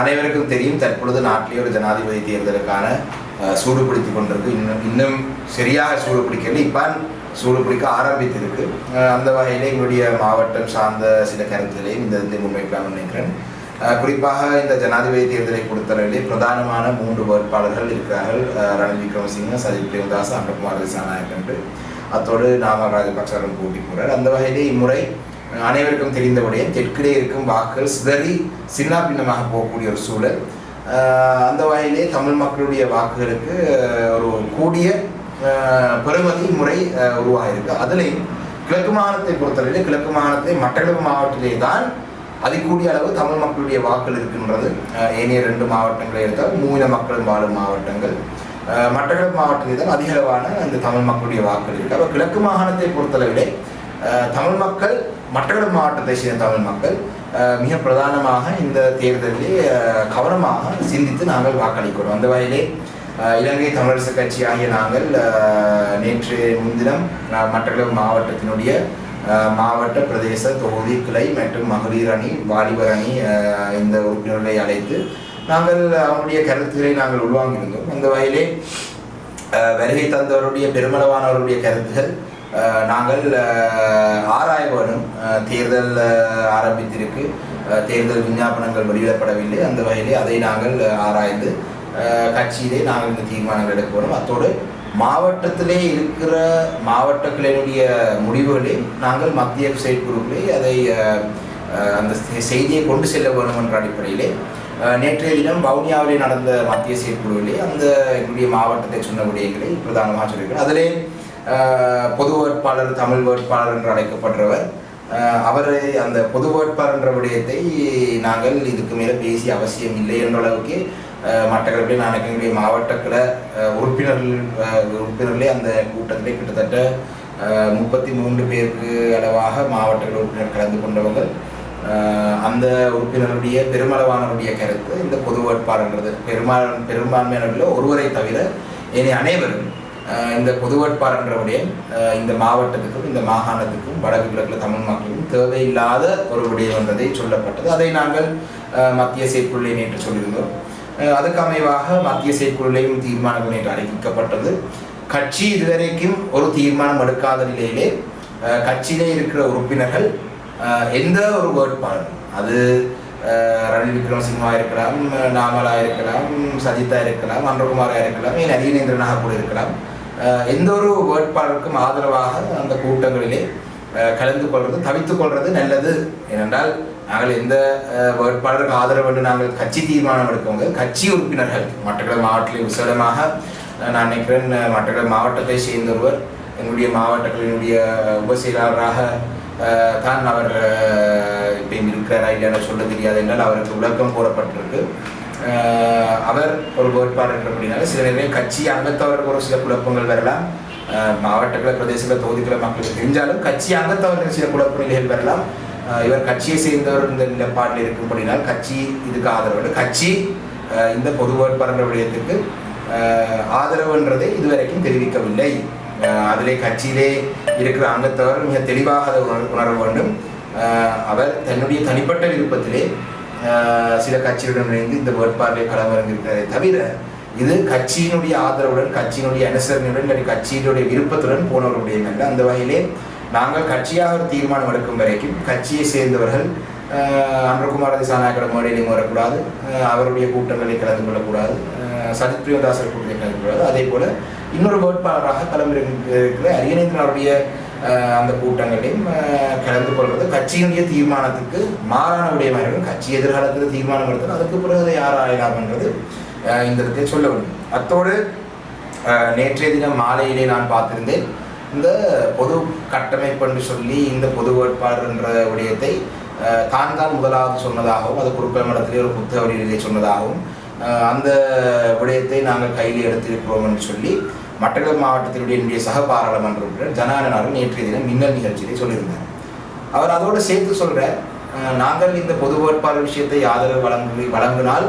அனைவருக்கும் தெரியும் தற்பொழுது நாட்டிலே ஒரு ஜனாதிபதி தேர்தலுக்கான சூடு பிடித்துக் கொண்டிருக்கு. இன்னும் இன்னும் சரியாக சூடு பிடிக்கல இப்போ சூடு பிடிக்க ஆரம்பித்திருக்கு அந்த வகையில் எங்களுடைய மாவட்டம் சார்ந்த சில கருத்துகளையும் இந்த இதில் முன்வைக்கலாம் நினைக்கிறேன். குறிப்பாக இந்த ஜனாதிபதி தேர்தலை பொறுத்தவரையிலே பிரதானமான மூன்று வேட்பாளர்கள் இருக்கிறார்கள். ரணில் விக்ரமசிங்க சஜித் பிரேமதாஸ் அன்றகுமார் திசாநாயக் என்று. அத்தோடு நாம ராஜபக்சரும் போகிறார் அந்த வகையிலே இம்முறை அனைவருக்கும் தெரிந்தவுடைய தெற்கிலே இருக்கும் வாக்குகள் சிதறி சின்ன பின்னமாக போகக்கூடிய ஒரு சூழல். அந்த வகையிலே தமிழ் மக்களுடைய வாக்குகளுக்கு ஒரு கூடிய பெறுமதி முறை உருவாகியிருக்கு. அதுலேயும் கிழக்கு மாகாணத்தை பொறுத்தவரையிலே கிழக்கு மாகாணத்தை மட்டக்களப்பு மாவட்டத்திலே தான் அதிகூடிய அளவு தமிழ் மக்களுடைய வாக்குகள் இருக்கின்றது. ஏனைய ரெண்டு மாவட்டங்களை எடுத்தால் மூவின மக்களும் வாழும் மாவட்டங்கள். மட்டக்களப்பு மாவட்டத்தில் தான் அதிகளவான அந்த தமிழ் மக்களுடைய வாக்குகள் இருக்குது அப்போ கிழக்கு மாகாணத்தை பொறுத்தளவிலே தமிழ் மக்கள் மட்டக்களப்பு மாவட்டத்தை சேர்ந்த தமிழ் மக்கள் மிக பிரதானமாக இந்த தேர்தலில் கவனமாக சிந்தித்து நாங்கள் வாக்களிக்கிறோம். அந்த வகையிலே இலங்கை தமிழரசு கட்சி ஆகிய நாங்கள் நேற்று முன்தினம் ஆஹ் மட்டக்களப்பு மாவட்டத்தினுடைய மாவட்ட பிரதேச தொகுதி கிளை மற்றும் மகளிர் அணி வாலிபர் அணி இந்த உறுப்பினர்களை அழைத்து நாங்கள் அவங்களுடைய கருத்துக்களை நாங்கள் உள்வாங்கியிருந்தோம். அந்த வகையிலே வருகை தந்தவருடைய பெருமளவானவருடைய கருத்துகள் நாங்கள் ஆஹ் ஆராய வேணும் தேர்தல் ஆரம்பித்திருக்கு. தேர்தல் விஞ்ஞாபனங்கள் வெளியிடப்படவில்லை. அந்த வகையிலே அதை நாங்கள் ஆராய்ந்து கட்சியிலே நாங்கள் இந்த தீர்மானங்கள் எடுக்க வேணும் அத்தோடு மாவட்டத்திலே இருக்கிற மாவட்டங்களினுடைய முடிவுகளை நாங்கள் மத்திய செயற்குழுக்களை அதை அந்த செய்தியை கொண்டு செல்ல வேண்டும் என்ற அடிப்படையிலே நேற்றைய தினம் வவுனியாவிலே நடந்த மத்திய செயற்குழுவிலே அந்த எங்களுடைய மாவட்டத்தை சொன்ன விடயங்களை பிரதானமாக சொல்லியிருக்கிறேன். அதிலே பொது வேட்பாளர் தமிழ் வேட்பாளர் என்று அழைக்கப்படுறவர் அவரை அந்த பொது வேட்பாளர் என்ற விடயத்தை நாங்கள் இதுக்கு மேலே பேசிய அவசியம் இல்லை என்ற அளவுக்கு ஆஹ் நான் எங்களுடைய மாவட்டத்தில் உறுப்பினர்கள் உறுப்பினர்களே அந்த கூட்டத்திலே கிட்டத்தட்ட முப்பத்தி மூன்று பேருக்கு அளவாக மாவட்ட உறுப்பினர் கலந்து கொண்டவர்கள். அந்த உறுப்பினருடைய பெருமளவானவருடைய கருத்து இந்த பொது வேட்பாளர்ன்றது. பெரும்பான் பெரும்பான்மையானவர்கள் ஒருவரை தவிர இனி அனைவரும் இந்த பொது வேட்பாளர்ன்றவுடைய இந்த மாவட்டத்துக்கும் இந்த மாகாணத்துக்கும் வடக்கு கிழக்கில் தமிழ் மக்களுக்கும் தேவையில்லாத ஒரு விடயம் என்றதை சொல்லப்பட்டது. அதை நாங்கள் மத்திய செயற்குழுவை நேற்று சொல்லியிருந்தோம். அதுக்கு அமைவாக மத்திய செயற்குழுலையும் தீர்மானங்கள் நேற்று அறிவிக்கப்பட்டது. கட்சி இதுவரைக்கும் ஒரு தீர்மானம் எடுக்காத நிலையிலே கட்சியிலே இருக்கிற உறுப்பினர்கள் எந்த ஒரு வேட்பாளர் அது ரணில் விக்ரமசிங்கா இருக்கலாம் நாமலா இருக்கலாம் சஜிதா இருக்கலாம் அன்றகுமாரா இருக்கலாம் ஏன் அரியநேந்திரனாக கூட இருக்கலாம் எந்த ஒரு வேட்பாளருக்கும் ஆதரவாக அந்த கூட்டங்களிலே கலந்து கொள்வது தவித்துக் கொள்வது நல்லது. ஏனென்றால் நாங்கள் எந்த வேட்பாளருக்கு ஆதரவு என்று நாங்கள் கட்சி தீர்மானம் எடுக்கவங்க கட்சி உறுப்பினர்கள் மட்டக்களப்பு மாவட்டத்தில் விசேடமாக நான் நினைக்கிறேன் ஆஹ் மட்டக்களப்பு மாவட்டத்தை சேர்ந்த ஒருவர் என்னுடைய மாவட்டங்களினுடைய உபசெயலாளராக தான் அவர் இப்போ இருக்கிறாரா இல்லையா சொல்ல தெரியாது என்றால் அவருக்கு விளக்கம் கூறப்பட்டிருக்கு. அவர் ஒரு வேட்பாளர் அப்படின்னால சில நேரம் கட்சி அங்கத்தவருக்கு ஒரு சில குழப்பங்கள் வரலாம். மாவட்டங்களை மாவட்டங்கள பிரதேசங்கள மக்களுக்கு தெரிஞ்சாலும் கட்சி அங்கத்தவருக்கு சில குழப்ப நிலைகள் வரலாம் இவர் கட்சியை சேர்ந்தவர் இந்த நிலப்பாட்டில் இருக்கும்படினால் கட்சி இதுக்கு ஆதரவு கட்சி இந்த பொது வேட்பாளர் விடயத்துக்கு ஆதரவுன்றதை இதுவரைக்கும் தெரிவிக்கவில்லை. அதிலே கட்சியிலே இருக்கிற அங்கத்தவர் மிக தெளிவாக அதை உணர வேண்டும். அவர் தன்னுடைய தனிப்பட்ட விருப்பத்திலே சில கட்சியுடன் இணைந்து இந்த வேட்பாளரை களமிறங்கியிருக்கிறதே தவிர இது கட்சியினுடைய ஆதரவுடன் கட்சியினுடைய அனுசரணையுடன் இல்லாட்டி கட்சியினுடைய விருப்பத்துடன் போனவர்களுடைய அல்ல அந்த வகையிலே நாங்கள் கட்சியாக ஒரு தீர்மானம் எடுக்கும் வரைக்கும் கட்சியை சேர்ந்தவர்கள் ஆஹ் அன்றகுமார திசாநாயக்கட மேடையிலையும் வரக்கூடாது அவருடைய கூட்டங்களில் கலந்து கொள்ளக்கூடாது சஜித் பிரியதாசர் கூட்டத்தில் கலந்து கொள்ளாது அதே போல இன்னொரு வேட்பாளராக களமிறங்கியிருக்கிற அரியநேந்திரனுடைய ஆஹ் அந்த கூட்டங்களையும் கலந்து கொள்வது கட்சியினுடைய தீர்மானத்துக்கு மாறான விடயமாக இருக்கும் கட்சி எதிர்காலத்தில் தீர்மானம் எடுத்தால் அதுக்கு பிறகு அதை யார் ஆயிடலாம் என்றது இந்த இடத்தை சொல்ல வேண்டும். அத்தோடு நேற்றைய தினம் மாலையிலே நான் பார்த்திருந்தேன் இந்த பொது கட்டமைப்பு என்று சொல்லி இந்த பொது வேட்பாளர் என்ற விடயத்தை தான் தான் முதலாவது சொன்னதாகவும் அது குறுப்பமடத்திலே ஒரு புத்தக வழியிலே சொன்னதாகவும் அந்த விடயத்தை நாங்கள் கையில் எடுத்திருக்கிறோம் என்று சொல்லி மட்டக்களப்பு மாவட்டத்தினுடைய என்னுடைய சக பாராளுமன்ற உறுப்பினர் ஜனானனாரும் நேற்றைய தினம் மின்னல் நிகழ்ச்சியிலே சொல்லியிருந்தார். அவர் அதோடு சேர்த்து சொல்கிற நாங்கள் இந்த பொது வேட்பாளர் விஷயத்தை ஆதரவு வழங்கு வழங்கினால்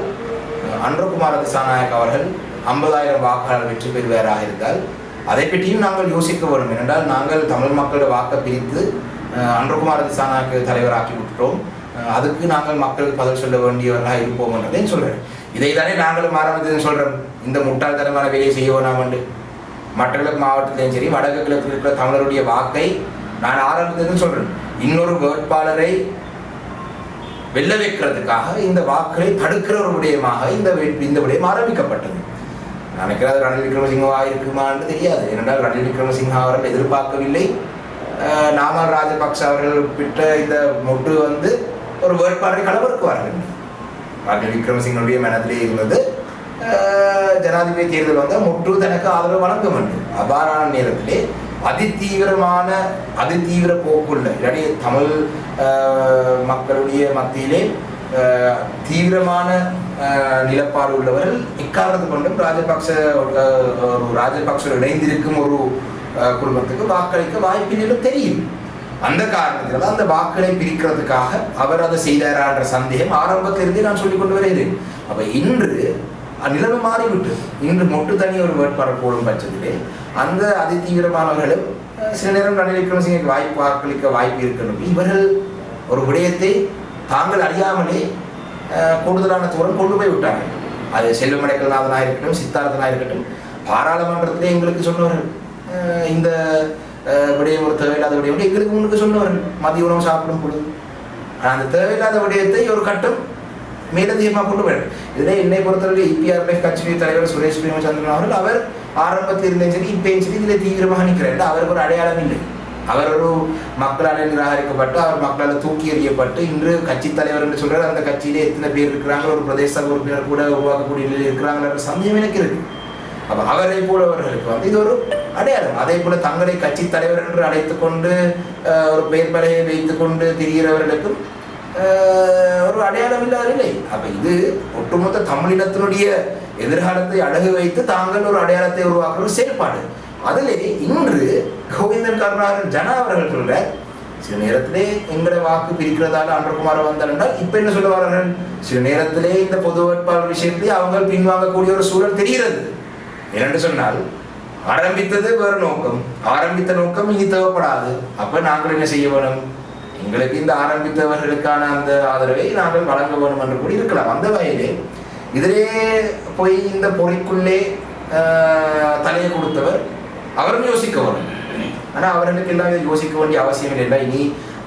அன்றகுமார திசாநாயக் அவர்கள் ஐம்பதாயிரம் வாக்காளர் வெற்றி பெறுவாராக இருந்தால் அதை பற்றியும் நாங்கள் யோசிக்க வேண்டும் ஏனென்றால் நாங்கள் தமிழ் மக்களோட வாக்கை பிரித்து அன்றகுமார திசாநாயக்கு தலைவராக்கி விட்டுட்டோம். அதுக்கு நாங்கள் மக்களுக்கு பதில் சொல்ல வேண்டியவர்களாக இருப்போம்ன்றதையும் சொல்கிறேன் இதை தானே நாங்களும் ஆரம்பித்ததுன்னு சொல்கிறோம் இந்த முட்டாள்தனமான வேலையை செய்ய மற்ற கிழக்கு மாவட்டத்திலையும் சரி வடக்கு கிழக்கில் இருக்கிற தமிழருடைய வாக்கை நான் ஆரம்பித்ததுன்னு சொல்கிறேன் இன்னொரு வேட்பாளரை வெல்ல வைக்கிறதுக்காக இந்த வாக்களை தடுக்கிற ஒரு விடயமாக இந்த இந்த விடயம் ஆரம்பிக்கப்பட்டது. நான் ரணில் விக்ரமசிங்கவா இருக்குமான்னு தெரியாது. ஏனென்றால் ரணில் விக்ரமசிங்கா அவர்கள் எதிர்பார்க்கவில்லை. நாமல் ராஜபக்ச அவர்கள் பிட்ட இந்த மொட்டு வந்து ஒரு வேட்பாளரை களவிறக்குவார்கள் ரணில் விக்ரமசிங்கனுடைய மனதிலே இருந்தது ஜனாதிபதி தேர்தல் வந்தால் முற்று தனக்கு ஆதரவு வழங்க வேண்டும். அவ்வாறான நேரத்திலே அதிதீவிரமான அதிதீவிர போக்குள்ள இல்லாட்டி தமிழ் மக்களுடைய மத்தியிலே தீவிரமான நிலப்பாடு உள்ளவர்கள் இக்காரணத்து கொண்டும் ராஜபக்ச ஒரு ராஜபக்ச இணைந்திருக்கும் ஒரு குடும்பத்துக்கு வாக்களிக்க வாய்ப்பில்லைன்னு தெரியும். அந்த காரணத்தினால அந்த வாக்களை பிரிக்கிறதுக்காக அவர் அதை செய்தாரான்ற சந்தேகம் ஆரம்பத்திலிருந்தே நான் சொல்லிக் கொண்டு வருகிறேன். அப்ப இன்று நிலைமை மாறிவிட்டு. இன்று மொட்டு தனி ஒரு வேட்பாளர் போடும் பட்சத்திலே அந்த அதி தீவிரமானவர்களும் சில நேரம் ரணில் விக்ரமசிங்க வாய்ப்பு வாக்களிக்க வாய்ப்பு இருக்கணும். இவர்கள் ஒரு விடயத்தை தாங்கள் அறியாமலே கூடுதலான தூரம் கொண்டு போய் விட்டாங்க அது செல்வமடைக்கல்நாதனாக இருக்கட்டும் சித்தார்த்தனாக இருக்கட்டும் பாராளுமன்றத்திலே எங்களுக்கு சொன்னவர்கள் இந்த விடயம் ஒரு தேவையில்லாத விடயம் எங்களுக்கு முன்னுக்கு சொன்னவர்கள். மதிய உணவு சாப்பிடும் பொழுது. அந்த தேவையில்லாத விடயத்தை ஒரு கட்டம் மேலதிகமாக கொண்டு வரும் இதில் என்னை பொறுத்தவரை இபிஆர்எஃப் கட்சியின் தலைவர் சுரேஷ் பிரேமச்சந்திரன் அவர்கள் அவர் ஆரம்பத்தில் இருந்தும் சரி இப்பயும் சரி இதில் தீவிரமாக நிற்கிறார். அவருக்கு ஒரு அடையாளம் இல்லை. அவர் ஒரு மக்களால் நிராகரிக்கப்பட்டு அவர் மக்களால் தூக்கி எறியப்பட்டு இன்று கட்சி தலைவர் என்று சொல்றாரு அந்த கட்சியிலே எத்தனை பேர் இருக்கிறாங்க ஒரு பிரதேச உறுப்பினர் கூட உருவாக்கக்கூடிய நிலையில் இருக்கிறாங்கிற சந்தேகம் எனக்கு இருக்கு. அப்ப அவரை போலவர்களுக்கு வந்து இது ஒரு அடையாளம். அதே போல தங்களை கட்சி தலைவர் என்று அழைத்து கொண்டு ஒரு பெயர் பலையை வைத்துக் கொண்டு திரிகிறவர்களுக்கும் ஒரு அடையாளம் இல்லாதவில்லை அப்ப இது ஒட்டுமொத்த தமிழினத்தினுடைய எதிர்காலத்தை அழகு வைத்து தாங்கள் ஒரு அடையாளத்தை உருவாக்குற செயல்பாடு. அதிலே இன்று கோவிந்தன் கருணாகரன் ஜனா அவர்கள் சொல்ற சில நேரத்திலே எங்களை வாக்கு பிரிக்கிறதால அன்றகுமார வந்தார் என்றால் இப்ப என்ன சொல்ல வர்றார்கள் சில நேரத்திலே இந்த பொது வேட்பாளர் விஷயத்திலே அவங்க பின்வாங்கக்கூடிய ஒரு சூழல் தெரிகிறது. என்னென்று சொன்னால் ஆரம்பித்தது வேறு நோக்கம். ஆரம்பித்த நோக்கம் இனி தேவைப்படாது. அப்ப நாங்கள் என்ன செய்ய வேணும்? எங்களுக்கு இந்த ஆரம்பித்தவர்களுக்கான அந்த ஆதரவை நாங்கள் வழங்க வேண்டும் என்று கூட இருக்கலாம். அந்த வகையிலே இதிலே போய் இந்த பொறிக்குள்ளே தலையை கொடுத்தவர் அவரும் யோசிக்க வரும் ஆனால் அவர்களுக்கு எல்லாம் இதை யோசிக்க வேண்டிய அவசியம் இல்லை. இனி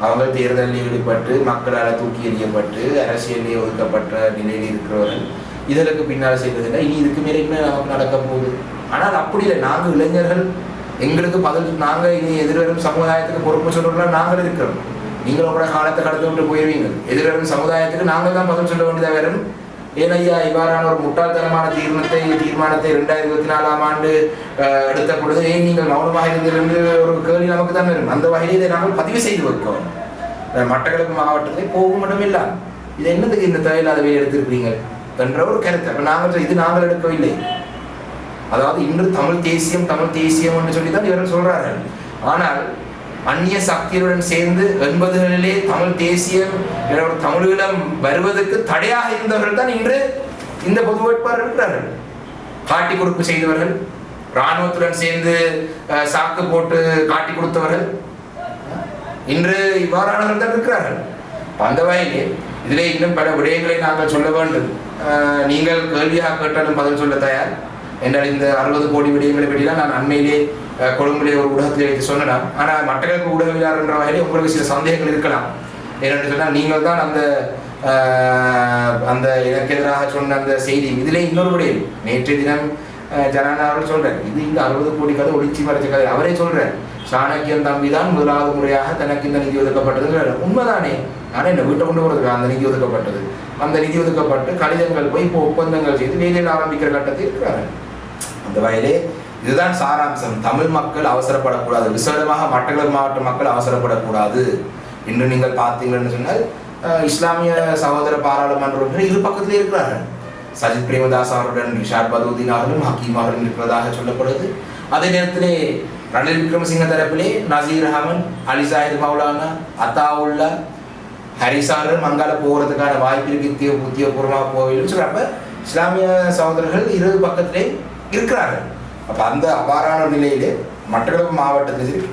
அவங்க தேர்தலில் ஈடுபட்டு மக்களால் தூக்கி எறியப்பட்டு அரசியலில் ஒதுக்கப்பட்ட நிலையில் இருக்கிறவர்கள் இதற்கு பின்னால் செய்வதில்லை இனி இதுக்கு மேலே என்ன நமக்கு நடக்க போகுது? ஆனால் அப்படி இல்லை. நாங்கள் இளைஞர்கள் எங்களுக்கு பதில் நாங்கள் இனி எதிர்வரும் சமுதாயத்துக்கு பொறுப்பு சொல்றோம்னா நாங்கள் இருக்கிறோம். நீங்களும் கூட காலத்தை கடந்து விட்டு போயிருவீங்க எதிர்வரும் சமுதாயத்துக்கு நாங்கள் தான் பதில் சொல்ல வேண்டியதாக வரும். ஏனையா இவ்வாறான ஒரு முட்டாள்தனமான தீர்மானத்தை தீர்மானத்தை ரெண்டாயிரத்தி இருபத்தி நாலாம் ஆண்டு எடுத்த பொழுது ஏன் நீங்கள் மௌனமாக இருந்திருந்து ஒரு கேள்வி நமக்கு தான் வரும். அந்த வகையில் இதை நாங்கள் பதிவு செய்து வைக்கணும் அஹ், மட்டக்களப்பு போகும் மட்டும் இல்லாம இது என்னதுக்கு இந்த தேவையில்லாத வேலை எடுத்திருக்கிறீங்க என்ற ஒரு கருத்து. அப்ப நாங்கள் இது நாங்கள் எடுக்கவில்லை. அதாவது இன்று தமிழ் தேசியம் தமிழ் தேசியம் என்று சொல்லி தான் இவர்கள் சொல்றார்கள். ஆனால் அந்நிய சக்திகளுடன் சேர்ந்து எண்பதுகளிலே தமிழ் தேசியம் ஒரு தமிழீழம் வருவதற்கு தடையாக இருந்தவர்கள் தான் இன்று இந்த பொது வேட்பாளர் இருக்கிறார்கள். காட்டி கொடுப்பு செய்தவர்கள் இராணுவத்துடன் சேர்ந்து சாக்கு போட்டு காட்டி கொடுத்தவர்கள் இன்று இவ்வாறானவர்கள் தான் இருக்கிறார்கள். பந்தவாயிலே அந்த வகையிலே இதிலே இன்னும் பல விடயங்களை நாங்கள் சொல்ல வேண்டும். நீங்கள் கேள்வியாக கேட்டாலும் பதில் சொல்ல தயார். என்றால் இந்த அறுபது கோடி விடயங்களை பற்றிலாம் நான் அண்மையிலே அஹ், ஒரு ஊடகத்தில் வைத்து சொன்னலாம் ஆனால் மட்டக்களப்பு ஊடகவியலாளர் என்ற உங்களுக்கு சில சந்தேகங்கள் இருக்கலாம். ஏனென்று சொன்னால் நீங்கள் தான் அந்த அந்த எனக்கு எதிராக சொன்ன அந்த செய்தி. இதிலே இன்னொரு விடயம் நேற்றைய தினம் அஹ், அவர்கள் சொல்றார் இது இந்த அறுபது கோடி கதை ஒளிச்சி மறைச்ச கதை. அவரே சொல்றார் சாணக்கியன் தம்பி தான் முதலாவது முறையாக தனக்கு இந்த நிதி ஒதுக்கப்பட்டதுங்கிறார் உண்மைதானே? ஆனால் என்ன வீட்டை கொண்டு போகிறதுக்கு அந்த நிதி ஒதுக்கப்பட்டது. அந்த நிதி ஒதுக்கப்பட்டு கடிதங்கள் போய் இப்போ ஒப்பந்தங்கள் செய்து வேலையில் ஆரம்பிக்கிற கட்டத்தில் இருக்கிறாரு அந்த வயலே இதுதான் சாராம்சம். தமிழ் மக்கள் அவசரப்படக்கூடாது. விசேடமாக மட்டக்களப்பு மாவட்ட மக்கள் அவசரப்படக்கூடாது. இன்று நீங்கள் பார்த்தீங்கன்னு சொன்னால் இஸ்லாமிய சகோதர பாராளுமன்ற இரு பக்கத்திலே இருக்கிறார்கள். சஜித் பிரேமதாஸ் அவருடன் ரிஷாட் பதூதீன் அவர்களும் ஹக்கீம் அவர்களும் இருக்கிறதாக சொல்லப்படுது. அதே நேரத்திலே ரணில் விக்ரமசிங்க தரப்பிலே நசீர் அகமன் அலி சாஹித் மௌலானா அத்தாவுல்லா ஹரிசாரன் மங்கால போகிறதுக்கான வாய்ப்பு இருக்கு. உத்தியோகபூர்வமாக போகவில்லை. சொல்றப்ப இஸ்லாமிய சகோதரர்கள் இரு பக்கத்திலே இருக்கிறார்கள். அப்போ அந்த அவ்வாறான நிலையிலே மட்டக்களப்பு மாவட்டத்திலும் சரி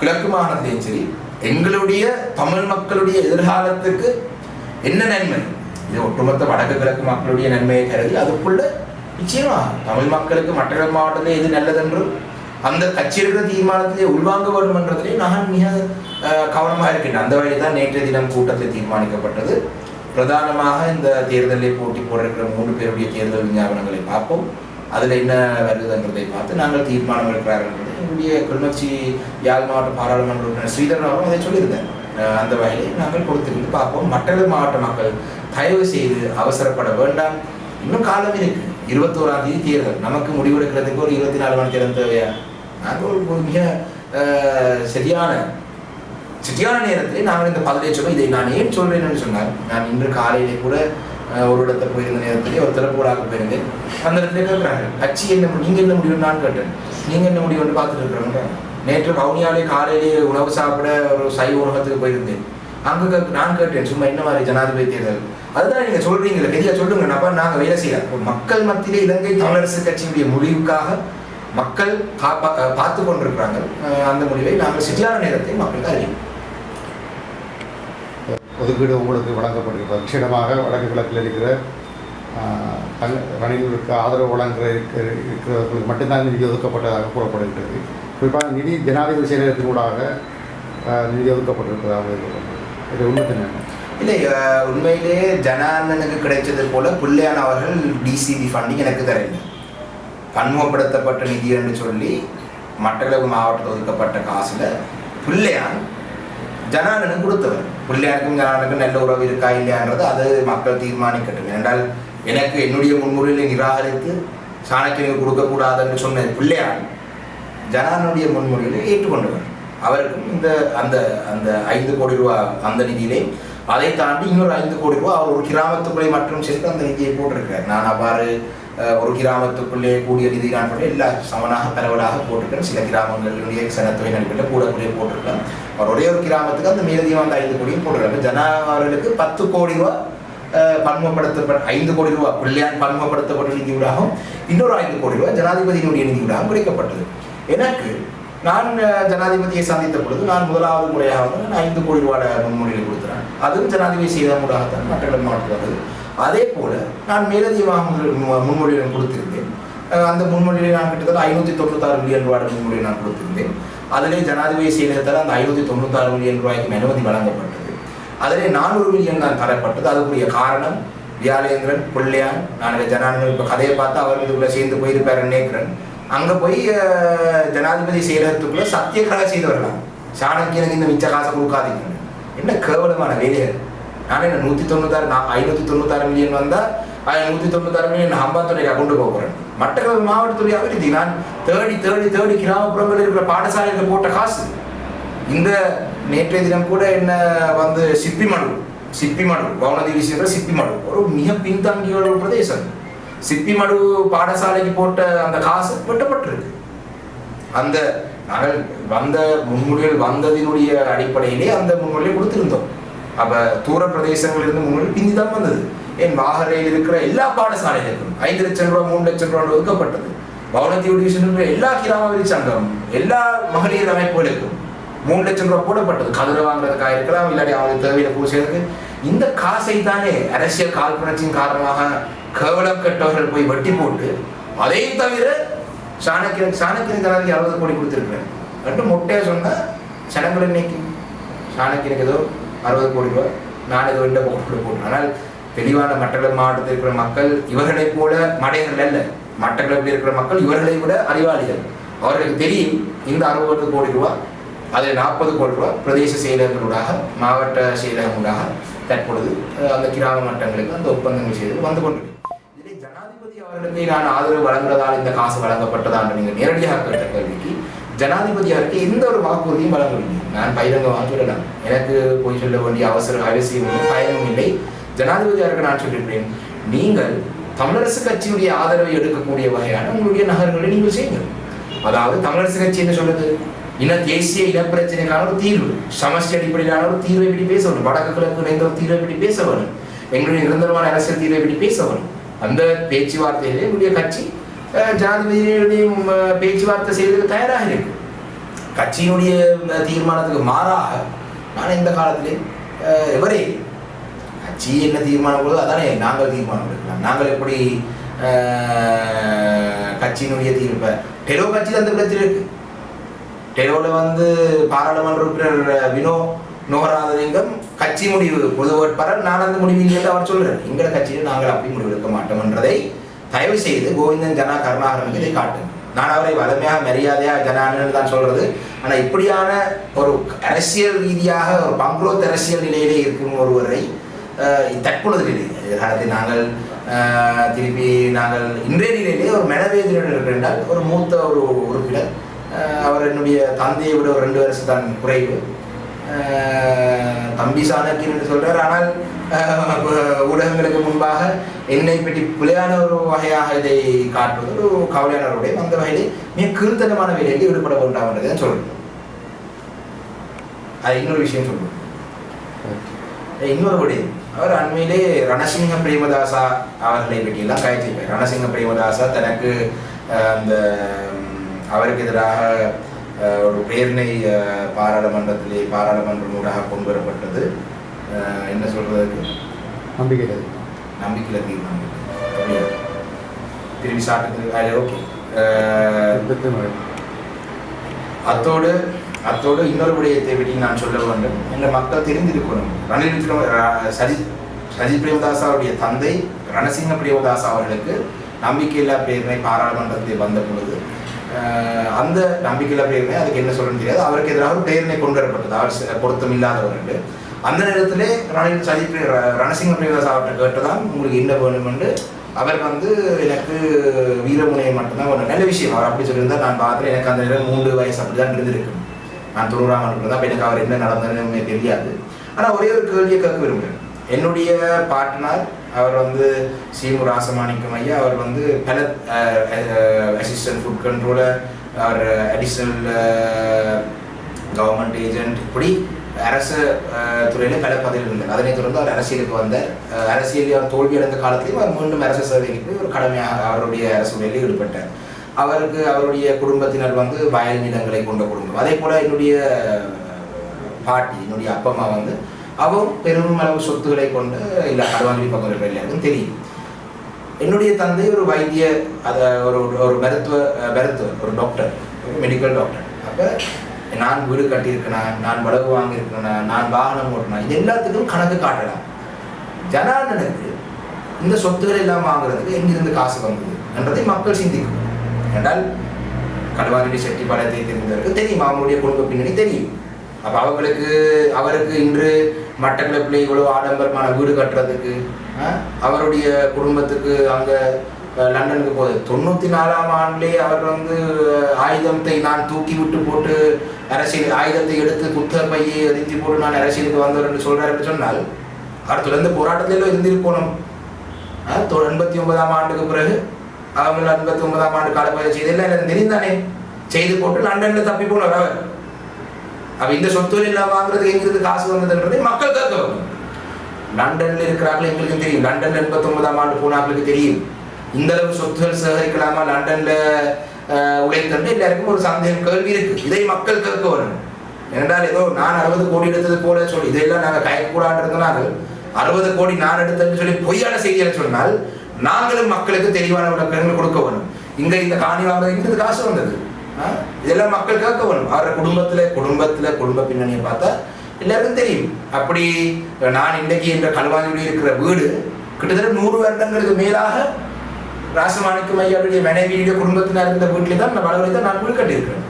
கிழக்கு மாகாணத்திலையும் சரி எங்களுடைய தமிழ் மக்களுடைய எதிர்காலத்துக்கு என்ன நன்மை? இது ஒட்டுமொத்த வடக்கு கிழக்கு மக்களுடைய நன்மையை கருதி அதுக்குள்ள நிச்சயமா தமிழ் மக்களுக்கு மற்ற மாவட்டத்தில் எது நல்லதென்றும் அந்த கட்சி இருக்கிற தீர்மானத்திலே உள்வாங்க வேண்டும் என்றதிலே நான் மிக கவனமாக இருக்கின்றேன். அந்த வழி தான் நேற்றைய தினம் கூட்டத்தில் தீர்மானிக்கப்பட்டது. பிரதானமாக இந்த தேர்தலில் போட்டி போடுற மூன்று பேருடைய தேர்தல் விஞ்ஞாபனங்களை பார்ப்போம். அதில் என்ன வருதுன்றதை பார்த்து நாங்கள் தீர்மானம் எடுக்கிறார்கள் என்னுடைய எங்களுடைய கிளிநொச்சி யாழ் மாவட்ட பாராளுமன்ற உறுப்பினர் ஸ்ரீதரன் அவரும் அதை சொல்லியிருந்தார். அந்த வகையில் நாங்கள் கொடுத்திருந்து பார்ப்போம். மற்ற மாவட்ட மக்கள் தயவு செய்து அவசரப்பட வேண்டாம். இன்னும் காலம் இருக்கு. இருபத்தோராம் தேதி தேர்தல். நமக்கு முடிவெடுக்கிறதுக்கு ஒரு இருபத்தி நாலு மணி நேரம் தேவையா? நாங்கள் ஒரு மிக சரியான சரியான நேரத்தில் நாங்கள் இந்த பதிலை சொல்லுவோம் இதை நான் ஏன் சொல்றேன்னு சொன்னால் நான் இன்று காலையிலே கூட ஒரு இடத்துல போயிருந்த நேரத்திலே ஒரு திறப்புடாக போயிருந்தேன். அந்த இடத்துல கேட்குறாங்க கட்சி என்ன நீங்கள் என்ன முடிவுன்னு நான் கேட்டேன். நீங்கள் என்ன முடிவுன்னு பார்த்துட்டு இருக்கிறாங்க. நேற்று வவுனியாலே காலையிலேயே உணவு சாப்பிட ஒரு சைவ உணவகத்துக்கு போயிருந்தேன். அங்கே நான் கேட்டேன் சும்மா என்ன மாதிரி ஜனாதிபதி தேர்தல்? அதுதான் நீங்கள் சொல்கிறீங்களே பெரிய சொல்லுங்க. நப்பா நாங்கள் வேலை செய்யலாம் மக்கள் மத்தியிலே இலங்கை தமிழரசு கட்சியினுடைய முடிவுக்காக மக்கள் காப்பா- பார்த்து கொண்டிருக்கிறாங்க. அந்த முடிவை நாங்கள் சரியான நேரத்தை மக்களுக்கு அறிவிப்போம். ஒதுக்கீடு உங்களுக்கு வழங்கப்படுகிறது. விசேடமாக வடக்கு கிழக்கில் இருக்கிற தங்க ரணிலுக்கு ஆதரவு வழங்குகிற இருக்கிற இருக்கிறவர்களுக்கு மட்டும்தான் நிதி ஒதுக்கப்பட்டதாக கூறப்படுகின்றது குறிப்பாக நிதி ஜனாதிபதி செயலகத்தினூடாக ஆஹ், நிதி ஒதுக்கப்பட்டிருப்பதாக இது உண்மை என்ன இல்லை உண்மையிலே ஜனார்தனுக்கு கிடைச்சது போல புள்ளையான அவர்கள் டிசிபி ஃபண்டிங் எனக்கு தரவில்லை. பன்முகப்படுத்தப்பட்ட நிதி என்று சொல்லி மட்டக்களப்பு மாவட்டத்தில் ஒதுக்கப்பட்ட காசில் புள்ளையான் ஜனானனும் கொடுத்தவர். பிள்ளையாருக்கும் ஜனானுக்கும் நல்ல உறவு இருக்கா இல்லையான்றது அது மக்கள் தீர்மானிக்கட்டும். என்றால் எனக்கு என்னுடைய முன்முறையில் நிராகரித்து சாணக்கியனுக்கு கொடுக்கக்கூடாது என்று சொன்ன பிள்ளையார் ஜனானுடைய முன்முறையில் ஏற்றுக்கொண்டவர். அவருக்கும் இந்த அந்த அந்த ஐந்து கோடி ரூபா அந்த நிதியிலே அதை தாண்டி இன்னொரு ஐந்து கோடி ரூபா அவர் ஒரு கிராமத்துக்குள்ளே மட்டும் சேர்த்து அந்த நிதியை போட்டிருக்கிறார். நான் அவ்வாறு ஒரு கிராமத்துக்குள்ளே கூடிய நிதி நான் எல்லா சமனாக பரவலாக போட்டிருக்கேன் சில கிராமங்களுடைய சனத்துறை நண்பர்கள் கூட கூட போட்டிருக்கேன் அவர் ஒரே ஒரு கிராமத்துக்கு அந்த மேலதிகமாக அந்த ஐந்து கோடியும் போடுறாங்க ஜனாவர்களுக்கு பத்து கோடி ரூபா பன்முகப்படுத்தப்பட ஐந்து கோடி ரூபா பிள்ளையான் பன்முகப்படுத்தப்பட்ட நிதியூடாகவும் இன்னொரு ஐந்து கோடி ரூபாய் ஜனாதிபதியினுடைய நிதியூடாகவும் கிடைக்கப்பட்டது எனக்கு நான் ஜனாதிபதியை சந்தித்த பொழுது நான் முதலாவது முறையாக வந்து நான் ஐந்து கோடி ரூபாய் முன்மொழியில் கொடுத்துறேன். அதுவும் ஜனாதிபதி செய்த மூலமாகத்தான் மற்ற மாற்றுவது அதே போல நான் மேலதிகமாக முன்மொழியிடம் கொடுத்திருந்தேன். அந்த முன்மொழியை நான் கிட்டத்தட்ட ஐநூற்றி தொண்ணூத்தாறு மில்லியன் ரூபாய் முன்மொழியை நான் கொடுத்திருந்தேன். அதிலே ஜனாதிபதி செயலகத்தால் அந்த ஐநூற்றி தொண்ணூத்தாறு மில்லியன் ரூபாய்க்கு அனுமதி வழங்கப்பட்டது. அதிலே நானூறு மில்லியன் தான் தரப்பட்டது. அதுக்குரிய காரணம் வியாலேந்திரன் பிள்ளையான் நான் ஜனாதிபதி இப்போ கதையை பார்த்து அவர் சேர்ந்து போயிருப்பார் நினைக்கிறேன். அங்கே போய் ஜனாதிபதி செயலகத்துக்குள்ள செய்து செய்தவர்களாம் சாணக்கியனுக்கு இந்த மிச்ச காசை கொடுக்காதீங்க. என்ன கேவலமான வேலைகள் நான் என்ன நூற்றி தொண்ணூத்தாறு நான் ஐநூத்தி தொண்ணூத்தாறு மில்லியன் வந்தால் ஆயிரத்தி நூற்றி தொண்ணூத்தாறு மில்லியன் ஹம்பாத்துறையா கொண்டு போகிறேன் போறேன். மட்டக்களப்பு மாவட்டத்துடைய அபிவிருத்தி நான் தேடி தேடி தேடி கிராமப்புறங்களில் இருக்கிற பாடசாலையில் போட்ட காசு. இந்த நேற்றைய தினம் கூட என்ன வந்து சிப்பி மடு சிப்பி மடு பவனதேவி சேர்ந்த சிப்பி மடு ஒரு மிக பின்தங்கிய ஒரு பிரதேசம். சிப்பி மடு பாடசாலைக்கு போட்ட அந்த காசு வெட்டப்பட்டிருக்கு. அந்த நாங்கள் வந்த முன்மொழிகள் வந்ததினுடைய அடிப்படையிலே அந்த முன்மொழியை கொடுத்திருந்தோம். அப்ப தூர பிரதேசங்களிலிருந்து முன்மொழி பிந்தி தான் வந்தது. என் வாகரையில் இருக்கிற எல்லா பாடசாலைகளுக்கும் ஐந்து லட்சம் ரூபாய் மூணு லட்சம் ரூபாய் ஒதுக்கப்பட்டது. பவனத்தீவு டிவிஷன் இருக்கிற எல்லா கிராமவெளி சங்கம் எல்லா மகளிர் அமைப்புகளுக்கும் மூணு லட்சம் ரூபாய் போடப்பட்டது. கதிர வாங்குறதுக்காக இருக்கலாம் இல்லாட்டி அவங்களுக்கு தேவையில பூசைகளுக்கு இந்த காசை தானே அரசியல் காழ்ப்புணர்ச்சியின் காரணமாக கேவலம் கெட்டவர்கள் போய் வட்டி போட்டு அதையும் தவிர சாணக்கியன் சாணக்கியன் ஜனாதிபதி அறுபது கோடி கொடுத்துருக்கிறேன் ரெண்டு மொட்டையா சொன்னால் சனங்கள் இன்னைக்கு சாணக்கியனுக்கு ஏதோ அறுபது கோடி ரூபாய் நான் ஏதோ ரெண்டு கோடி போட்டேன். ஆனால் தெளிவான மட்டக்களப்பு மாவட்டத்தில் இருக்கிற மக்கள் இவர்களைப் போல மடையர்கள் அல்ல. மட்டக்களப்பில் இருக்கிற மக்கள் இவர்களை விட அறிவாளிகள். அவர்களுக்கு தெரியும் இந்த அறுபது கோடி ரூபாய் அதில் நாற்பது கோடி ரூபாய் பிரதேச செயலகங்களூடாக மாவட்ட செயலகங்களாக தற்பொழுது அந்த கிராம மட்டங்களுக்கு அந்த ஒப்பந்தங்கள் செய்து வந்து கொண்டிருக்கு இதில் ஜனாதிபதி அவர்களுக்கு நான் ஆதரவு வழங்குறதால் இந்த காசு வழங்கப்பட்டதா என்று நீங்கள் நேரடியாக கேட்ட கேள்விக்கு ஜனாதிபதி அவருக்கு எந்த ஒரு வாக்குறுதியும் வழங்கவில்லை. நான் பகிரங்கமாக சொல்லலாம் எனக்கு போய் சொல்ல வேண்டிய அவசர அவசியம் இல்லை பயனும் இல்லை. ஜனாதிபதி அவருக்கு நான் சொல்லியிருக்கிறேன் நீங்கள் தமிழரசு கட்சியுடைய ஆதரவை எடுக்கக்கூடிய வகையான உங்களுடைய நகர்களை நீங்கள் செய்யுங்கள். அதாவது தமிழரசு கட்சி என்ன சொல்றது? இன தேசிய இனப்பிரச்சனைக்கான ஒரு தீர்வு. சமஸ்டி அடிப்படையிலான ஒரு தீர்வை பற்றி பேச வேணும் வடக்கு கிழக்கு இணைந்த ஒரு தீர்வை பற்றி பேச வேணும் எங்களுடைய நிரந்தரமான அரசியல் தீர்வை பற்றி பேச வேணும் அந்த பேச்சுவார்த்தையிலே எங்களுடைய கட்சி அஹ், பேச்சுவார்த்தை செய்வதற்கு தயாராக இருக்கு. கட்சியினுடைய தீர்மானத்துக்கு மாறாக நான் இந்த காலத்திலே எவரே கட்சி என்ன தீர்மானம் கொடுதோ அதானே நாங்கள் தீர்மானம் எடுக்கலாம். நாங்கள் எப்படி கட்சியினுடைய தீர்ப்பை டெலோ கட்சி அந்த பிரச்சனை இருக்கு. டெலோவில் வந்து பாராளுமன்ற உறுப்பினர் வினோ நோகராதலிங்கம் கட்சி முடிவு பொது வேட்பாளர் நான் அந்த முடிவு இல்லை என்று அவர் சொல்கிறார் எங்கள கட்சியில் நாங்கள் அப்படி முடிவு எடுக்க மாட்டோம் என்றதை தயவு செய்து கோவிந்தன் ஜனா கருணாகரனுக்கு இதை காட்டுங்க. நான் அவரை வலிமையாக மரியாதையாக ஜனான்னு தான் சொல்றது. ஆனால் இப்படியான ஒரு அரசியல் ரீதியாக ஒரு பங்குரோத் அரசியல் நிலையிலே இருக்கும் ஒருவரை தற்பொழுது நிலை எதிர்காலத்தில் நாங்கள் திருப்பி நாங்கள் இன்றைய நிலையிலே ஒரு மனவேதனையுடன் இருக்கிற என்றால் ஒரு மூத்த ஒரு உறுப்பினர். அவர் என்னுடைய தந்தையை விட ஒரு ரெண்டு வருஷம் தான் குறைவு. தம்பி சாணக்கியன் என்று சொல்றார். ஆனால் ஊடகங்களுக்கு முன்பாக என்னை பற்றி பிழையான ஒரு வகையாக இதை காட்டுவது ஒரு கவலையானவருடைய அந்த வகையிலே மிக கீழ்த்தனமான வேலையில் ஈடுபட வேண்டாம் என்றதை சொல்றேன். அது இன்னொரு விஷயம் சொல்றேன். இன்னொரு விடயம் அவர் அண்மையிலே ரணசிங்க பிரேமதாசா அவர்களை பற்றியெல்லாம் காய்ச்சிருப்பார் ரணசிங்க பிரேமதாசா தனக்கு அந்த அவருக்கு எதிராக ஒரு பிரேரணை பாராளுமன்றத்திலே பாராளுமன்றம் ஊடாக கொண்டு வரப்பட்டது என்ன சொல்றதுக்கு நம்பிக்கை. நம்பிக்கையில் தீர்மானம்? திரும்பி சாப்பிட்டு ஓகே. அத்தோடு அத்தோடு இன்னொரு விடயத்தை பற்றி நான் சொல்ல வேண்டும். என்ற மக்கள் தெரிந்திருக்கணும். ரணில் விக்ரம சஜித் சஜி சஜித் பிரேமதாசாவுடைய தந்தை ரணசிங்க பிரேமதாசா அவர்களுக்கு நம்பிக்கையில்லா பிரேரணை பாராளுமன்றத்தில் வந்த பொழுது அந்த நம்பிக்கையில்லா பிரேரணை அதுக்கு என்ன சொல்ல தெரியாது. அவருக்கு எதிராக ஒரு பிரேரணை கொண்டு வரப்பட்டது. அவர் பொருத்தம் இல்லாதவர்கள். என்று அந்த நேரத்திலே ரணில் சஜித் ர- ரணசிங்க பிரேமதாஸ் அவர்கிட்ட கேட்டதான் உங்களுக்கு என்ன வேணும் என்று அவர் வந்து எனக்கு வீரமுனையை மட்டும்தான் ஒரு நல்ல விஷயம். அவர் அப்படி சொல்லியிருந்தால் நான் பார்த்துட்டு எனக்கு அந்த நேரம் மூன்று வயசு அப்படிதான் இருந்திருக்கு. நான் தொண்ணூறாம் ஆண்டு தான் எனக்கு அவர் என்ன நடந்ததுன்னு எனக்கு தெரியாது. ஆனால் ஒரே ஒரு கேள்வியை கேட்க விரும்புகிறேன். என்னுடைய பாட்னர் அவர் வந்து சீமு ராசமாணிக்கம் ஐயா அவர் வந்து பல அசிஸ்டன்ட் ஃபுட் கண்ட்ரோலர் அவர் அடிஷ்னல் கவர்மெண்ட் ஏஜென்ட் இப்படி அரசு துறையில பல பதவிகள் இருந்தார் அதனைத் தொடர்ந்து அவர் அரசியலுக்கு வந்தார். அரசியலில் அவர் தோல்வியடைந்த காலத்திலும் காலத்திலையும் அவர் மீண்டும் அரசு சேவைக்கு ஒரு கடமையாக அவருடைய அரசு வேலையில் ஈடுபட்டார். அவருக்கு அவருடைய குடும்பத்தினர் வந்து வயல் நிலங்களை கொண்ட குடும்பம். அதே போல என்னுடைய பாட்டி என்னுடைய அப்பா அம்மா வந்து அவரும் பெரும் அளவு சொத்துக்களை கொண்டு இல்லை கடவாங்கி பக்கம் இருக்கிற எல்லாருக்கும் தெரியும். என்னுடைய தந்தை ஒரு வைத்திய அத ஒரு ஒரு மருத்துவ மருத்துவர் ஒரு டாக்டர் ஒரு மெடிக்கல் டாக்டர் அப்போ நான் வீடு கட்டியிருக்கேனா நான் வளவு வாங்கியிருக்கேனா நான் வாகனம் ஓட்டினா இது எல்லாத்துக்கும் கணக்கு காட்டலாம். ஜனாதனுக்கு இந்த சொத்துக்கள் எல்லாம் வாங்குறதுக்கு எங்கிருந்து காசு வந்தது? என்றதை மக்கள் சிந்திக்கும். என்றால் கடவாரி செட்டிப்பாளையத்தை தெரிந்தவருக்கு தெரியும். அவங்களுடைய குடும்ப பின்னணி தெரியும். அப்போ அவங்களுக்கு அவருக்கு இன்று மட்டக்கிழப்பில் இவ்வளோ ஆடம்பரமான வீடு கட்டுறதுக்கு ஆ, அவருடைய குடும்பத்துக்கு அங்கே லண்டனுக்கு போகுது தொண்ணூற்றி நாலாம் ஆண்டுலேயே அவர் வந்து ஆயுதத்தை நான் தூக்கி விட்டு போட்டு அரசியல் ஆயுதத்தை எடுத்து குத்த பையை எரிஞ்சு போட்டு நான் அரசியலுக்கு வந்தவர் என்று சொன்னால் அவர் தொடர்ந்து போராட்டத்திலும் இருந்திருக்கணும். எண்பத்தி ஒன்பதாம் ஆண்டுக்கு பிறகு அவங்க எண்பத்தி ஒன்பதாம் ஆண்டு காலப்பகுதி செய்தெல்லாம் எனக்கு தெரிந்தானே? செய்து போட்டு லண்டன்ல தப்பி போனவர் அவர். அப்ப இந்த சொத்து எல்லாம் வாங்குறதுக்கு எங்கிருந்து காசு வந்ததுன்றது மக்கள் கேட்க வரும். லண்டன்ல இருக்கிறார்கள் எங்களுக்கு தெரியும். லண்டன்ல எண்பத்தி ஒன்பதாம் ஆண்டு போனார்களுக்கு தெரியும். இந்த அளவு சொத்துகள் சேகரிக்கலாமா? லண்டன்ல உழைத்தன்று எல்லாருக்கும் ஒரு சந்தேகம் கேள்வி இருக்கு. இதை மக்கள் கேட்க வரும். ஏனென்றால் ஏதோ நான் அறுபது கோடி எடுத்தது போல சொல்லி இதெல்லாம் நாங்கள் கயக்கூடாது இருந்தார்கள் அறுபது கோடி நான் எடுத்தேன்னு சொல்லி பொய்யான செய்தியை சொன்னால் நாங்களும் மக்களுக்கு தெளிவான விளக்கங்கள் கொடுக்க வேணும். இங்க இந்த காணி வாங்குறது காசு வந்தது. ஆ? இதெல்லாம் மக்கள் கேட்க வேணும். அவர குடும்பத்துல குடும்பத்துல குடும்ப பின்னணியை பார்த்தா எல்லாருக்கும் தெரியும். அப்படி நான் இன்றைக்கு என்ற கல்வாஞ்சியில் இருக்கிற வீடு கிட்டத்தட்ட நூறு வருடங்களுக்கு மேலாக ராசமாணிக்கம் ஐயாவுடைய மனைவியுடைய குடும்பத்தினர் இருந்த வீட்டிலே தான் நான் வளவரை தான் நான் வீடு கட்டியிருக்கிறேன்.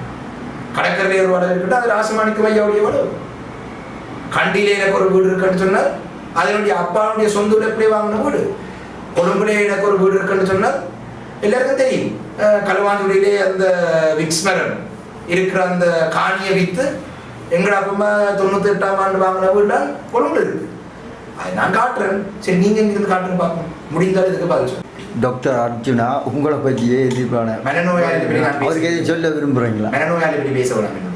கடற்கரையில் ஒரு வளவு இருக்கட்டும் அது ராசமாணிக்கம் ஐயாவுடைய வளவு. கண்டியில எனக்கு ஒரு வீடு இருக்குன்னு சொன்னால் அதனுடைய அப்பாவுடைய சொந்த எப்படி வாங்கின வீடு. கொழும்புல எனக்கு ஒரு வீடு இருக்குன்னு சொன்னால் எல்லாருக்கும் தெரியும். களுவாஞ்சுடியிலே அந்த விக்ஸ்மரன் இருக்கிற அந்த காணியை வித்து எங்கட அப்பமா தொண்ணூத்தி எட்டாம் ஆண்டு வாங்கின வீடுலாம் கொழும்புல இருக்கு. அதை நான் காட்டுறேன். சரி நீங்க எங்கிருந்து காட்டுறேன் பார்க்கணும் முடிந்தால் இதுக்கு பதில் டாக்டர் அர்ஜுனா உங்களை பற்றியே எதிர்ப்பான மனநோயாளி அவருக்கு சொல்ல விரும்புகிறீங்களா மனநோயாளி பற்றி பேச வேணாம்.